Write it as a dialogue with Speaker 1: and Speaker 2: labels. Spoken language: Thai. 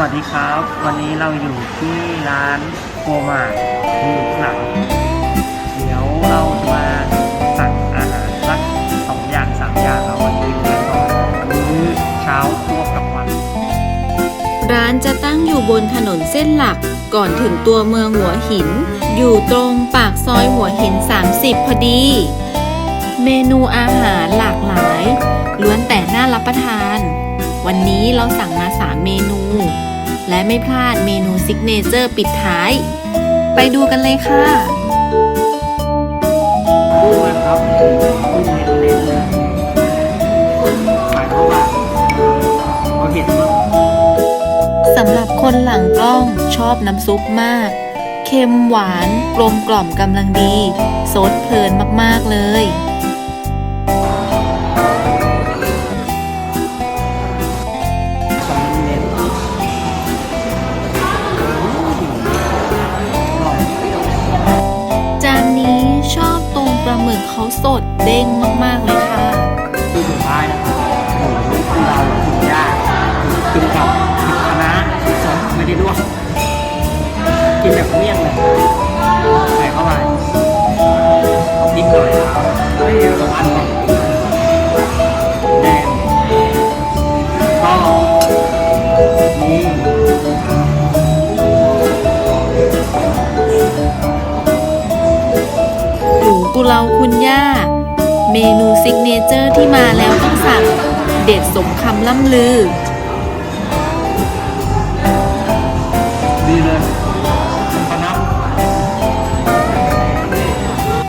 Speaker 1: วัสดีครับ วันนี้เราอยู่ที่ร้านโกมาอยู่หลัง เดี๋ยวเราจะมาสั่งอาหารสักสองอย่างสามอย่างเอาไว้กินกันก่อนมื้อเช้าทั่วกับวัน
Speaker 2: ร้านจะตั้งอยู่บนถนนเส้นหลักก่อนถึงตัวเมืองหัวหิน อยู่ตรงปากซอยหัวหิน 30 พอดี เมนูอาหารหลากหลาย ล้วนแต่น่ารับประทาน วันนี้เราสั่งมา 3 เมนู และไม่พลาดเมนูซิกเนเจอร์ปิดท้าย ไปดูกันเลยค่ะ
Speaker 1: ดูนะครับกุ้งเล็กๆเลยหมายความว่าเอาเห็ดมั้ง
Speaker 2: สำหรับคนหลังกล้องชอบน้ำซุปมาก เค็มหวานกลมกล่อมกำลังดี สดเพลินมาก ๆ เลย ดเด้งมากๆเลยค่ะ
Speaker 1: ที่สุดท้ายนะครับหมูที่เราถูกย่างกินกับเห็ดคะน้าสดไม่ได้ลวกกินแบบเมี่ยงเลยใส่เข้าไปเอาพริกหน่อยไม่เยอะอันหนึ่งแดงก็นี่
Speaker 2: หมูกุเลาคุณย่า เมนูซิกเนเจอร์ที่มาแล้วต้องสั่ง เด็ดสมคำล่ำลือ